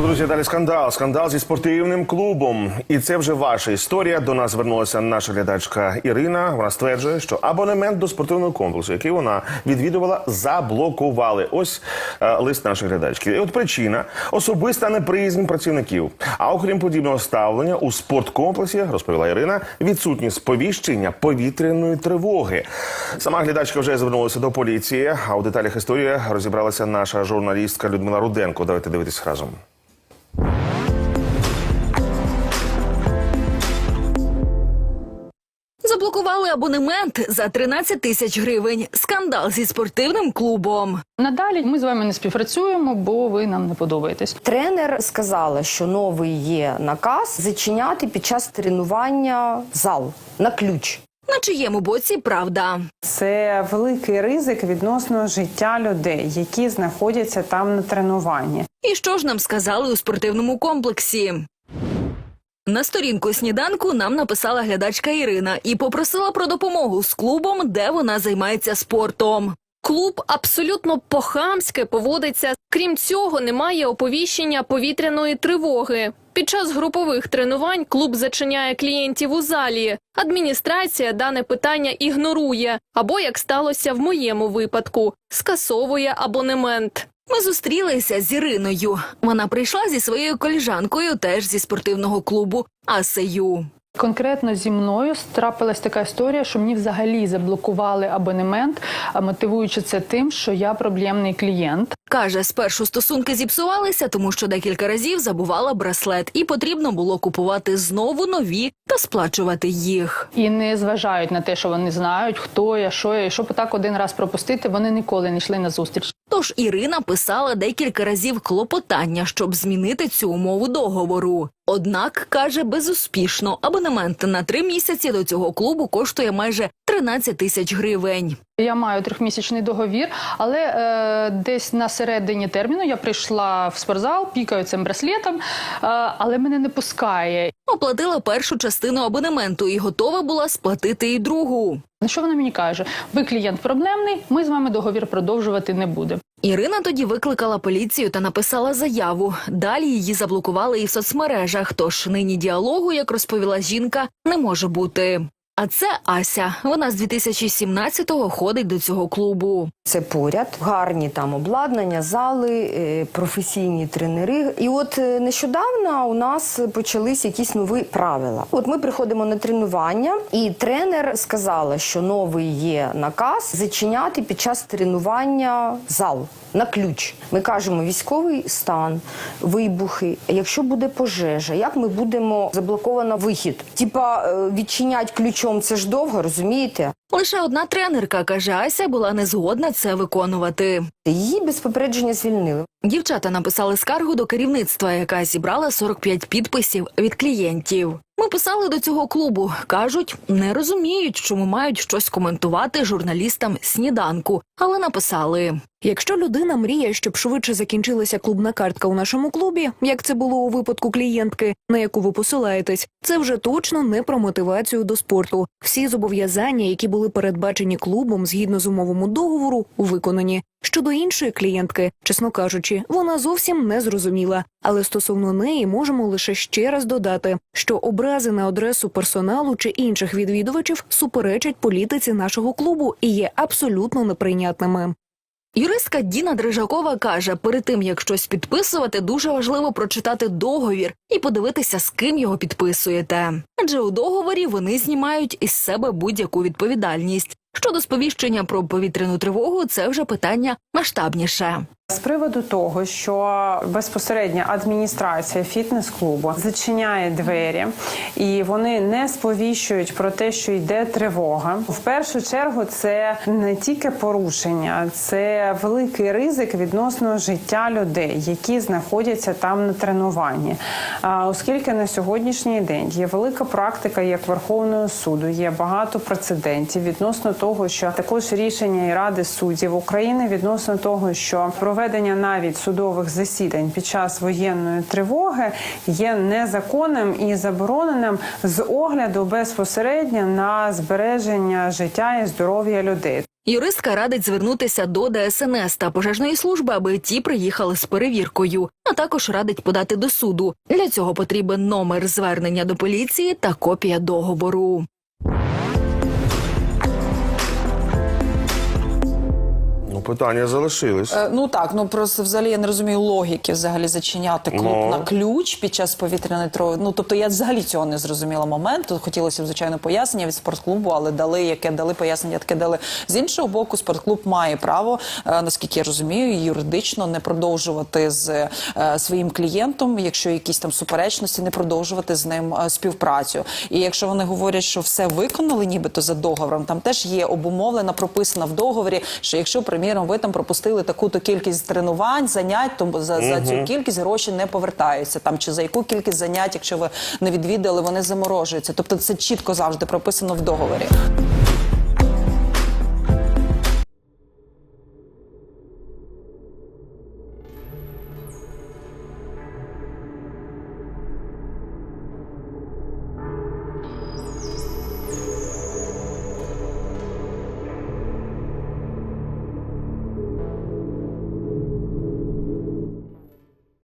Продовжуємо, друзі. Далі скандал. Скандал зі спортивним клубом. І це вже ваша історія. До нас звернулася наша глядачка Ірина. Вона стверджує, що абонемент до спортивного комплексу, який вона відвідувала, заблокували. Ось е, лист нашої глядачки. І от причина особиста неприязнь працівників. А окрім подібного ставлення у спорткомплексі, розповіла Ірина, відсутність сповіщення повітряної тривоги. Сама глядачка вже звернулася до поліції. А у деталях історії розібралася наша журналістка Людмила Руденко. Давайте дивитись разом. Заблокували абонемент за 13 тисяч гривень. Скандал зі спортивним клубом. Надалі ми з вами не співпрацюємо, бо ви нам не подобаєтесь. Тренер сказала, що новий є наказ зачиняти під час тренування зал на ключ. На чиєму боці правда? Це великий ризик відносно життя людей, які знаходяться там на тренуванні. І що ж нам сказали у спортивному комплексі? На сторінку сніданку нам написала глядачка Ірина і попросила про допомогу з клубом, де вона займається спортом. Клуб абсолютно по-хамськи поводиться. Крім цього, немає оповіщення повітряної тривоги. Під час групових тренувань клуб зачиняє клієнтів у залі. Адміністрація дане питання ігнорує, або, як сталося в моєму випадку, скасовує абонемент. Ми зустрілися з Іриною. Вона прийшла зі своєю коліжанкою, теж зі спортивного клубу Асею. Конкретно зі мною трапилась така історія, що мені взагалі заблокували абонемент, мотивуючи це тим, що я проблемний клієнт. Каже, спершу стосунки зіпсувалися, тому що декілька разів забувала браслет, і потрібно було купувати знову нові та сплачувати їх. І не зважають на те, що вони знають, хто я, що я, і щоб так один раз пропустити, вони ніколи не йшли на зустріч. Тож Ірина писала декілька разів клопотання, щоб змінити цю умову договору. Однак каже безуспішно, абонемент на три місяці до цього клубу коштує майже 13 тисяч гривень. Я маю трьохмісячний договір, але е, десь на середині терміну я прийшла в спортзал, пікаю цим браслетом, е, але мене не пускає. Оплатила першу частину абонементу і готова була сплатити і другу. На що вона мені каже? Ви клієнт проблемний, ми з вами договір продовжувати не будемо. Ірина тоді викликала поліцію та написала заяву. Далі її заблокували і в соцмережах. Тож нині діалогу, як розповіла жінка, не може бути. А це Ася. Вона з 2017-го ходить до цього клубу. Це поряд, гарні там обладнання, зали, е, професійні тренери. І от е, нещодавно у нас почались якісь нові правила. От ми приходимо на тренування, і тренер сказала, що новий є наказ зачиняти під час тренування зал на ключ. Ми кажемо військовий стан, вибухи. Якщо буде пожежа, як ми будемо заблоковано вихід? Типа е, відчинять ключом це ж довго, розумієте? Лише одна тренерка, каже Ася, була не згодна це виконувати. Її без попередження звільнили. Дівчата написали скаргу до керівництва, яка зібрала 45 підписів від клієнтів. Ми писали до цього клубу. кажуть, не розуміють, чому мають щось коментувати журналістам сніданку, але написали. Якщо людина мріє, щоб швидше закінчилася клубна картка у нашому клубі, як це було у випадку клієнтки, на яку ви посилаєтесь, це вже точно не про мотивацію до спорту. Всі зобов'язання, які були передбачені клубом згідно з умовому договору, виконані. Щодо іншої клієнтки, чесно кажучи, вона зовсім не зрозуміла. Але стосовно неї можемо лише ще раз додати, що образи на адресу персоналу чи інших відвідувачів суперечать політиці нашого клубу і є абсолютно неприйнятними. Юристка Діна Дрижакова каже, перед тим як щось підписувати, дуже важливо прочитати договір і подивитися, з ким його підписуєте. Адже у договорі вони знімають із себе будь-яку відповідальність. Щодо сповіщення про повітряну тривогу, це вже питання масштабніше. З приводу того, що безпосередня адміністрація фітнес-клубу зачиняє двері і вони не сповіщують про те, що йде тривога. В першу чергу це не тільки порушення, це великий ризик відносно життя людей, які знаходяться там на тренуванні. А оскільки на сьогоднішній день є велика практика як Верховного суду, є багато прецедентів відносно того, що також рішення і ради суддів України відносно того, що проведення проведення навіть судових засідань під час воєнної тривоги є незаконним і забороненим з огляду безпосередньо на збереження життя і здоров'я людей. Юристка радить звернутися до ДСНС та пожежної служби, аби ті приїхали з перевіркою. А також радить подати до суду. Для цього потрібен номер звернення до поліції та копія договору. Ну, питання залишились. Е, Ну так, ну просто взагалі я не розумію логіки взагалі зачиняти клуб Ну. на ключ під час повітряної тривоги. Ну тобто я взагалі цього не зрозуміла моменту. Хотілося б звичайно пояснення від спортклубу, але дали яке дали пояснення, таке дали з іншого боку. Спортклуб має право, е, наскільки я розумію, юридично не продовжувати з е, своїм клієнтом, якщо якісь там суперечності, не продовжувати з ним е, співпрацю. І якщо вони говорять, що все виконали, нібито за договором, там теж є обумовлена, прописана в договорі, що якщо приміром ви там пропустили таку-то кількість тренувань, занять, тому за, за цю кількість гроші не повертаються. Там чи за яку кількість занять, якщо ви не відвідали, вони заморожуються. Тобто це чітко завжди прописано в договорі.